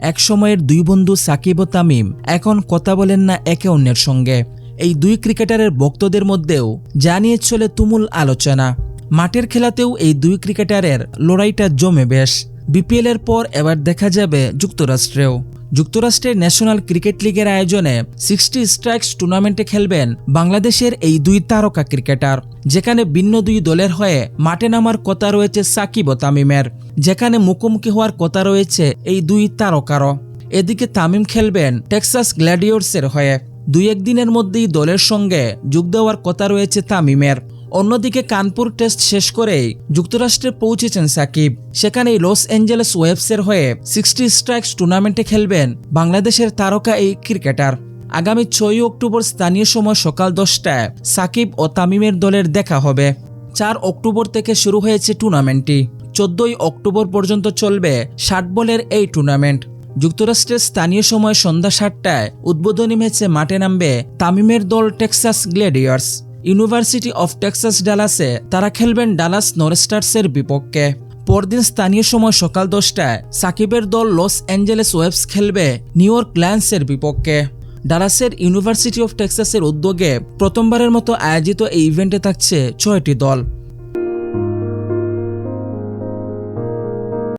এক সময়ের দুই বন্ধু সাকিব ও তামিম এখন কথা বলেন না একে অন্যের সঙ্গে। এই দুই ক্রিকেটারের বক্তদের মধ্যেও জানিয়ে চলে তুমুল আলোচনা। মাঠের খেলাতেও এই দুই ক্রিকেটারের লড়াইটা জমে বেশ। বিপিএল এর পর এবার দেখা যাবে যুক্তরাষ্ট্রেও। যুক্তরাষ্ট্রের ন্যাশনাল ক্রিকেট লিগের আয়োজনে সিক্সটি স্ট্রাইকস টুর্নামেন্টে খেলবেন বাংলাদেশের এই দুই তারকা ক্রিকেটার, যেখানে ভিন্ন দুই দলের হয়ে মাঠে নামার কথা রয়েছে সাকিব ও তামিমের, যেখানে মুখোমুখি হওয়ার কথা রয়েছে এই দুই তারকারও। এদিকে তামিম খেলবেন টেক্সাস গ্ল্যাডিওর্সের হয়ে। দুই একদিনের মধ্যেই দলের সঙ্গে যোগ দেওয়ার কথা রয়েছে তামিমের। অন্যদিকে কানপুর টেস্ট শেষ করেই যুক্তরাষ্ট্রে পৌঁছেছেন সাকিব। সেখানেই লস অ্যাঞ্জেলেস ওয়েবসের হয়ে সিক্সটি স্ট্রাইকস টুর্নামেন্টে খেলবেন বাংলাদেশের তারকা এই ক্রিকেটার। আগামী ছয়ই অক্টোবর স্থানীয় সময় সকাল দশটায় সাকিব ও তামিমের দলের দেখা হবে। চার অক্টোবর থেকে শুরু হয়েছে টুর্নামেন্টটি। চোদ্দই অক্টোবর পর্যন্ত চলবে ষাট বলের এই টুর্নামেন্ট। যুক্তরাষ্ট্রের স্থানীয় সময় সন্ধ্যা সাতটায় উদ্বোধনী ম্যাচে মাঠে নামবে তামিমের দল Texas Gladiators. University of Texas ডালাসে তারা খেলবেন ডালাস নরস্টার্সের বিপক্ষে। পরদিন স্থানীয় সময় সকাল দশটায় সাকিবের দল লস অ্যাঞ্জেলেস ওয়েবস খেলবে নিউ ইয়র্ক ল্যান্সের বিপক্ষে। ডালাসের ইউনিভার্সিটি অফ টেক্সাসের উদ্যোগে প্রথমবারের মতো আয়োজিত এই ইভেন্টে থাকছে ছয়টি দল।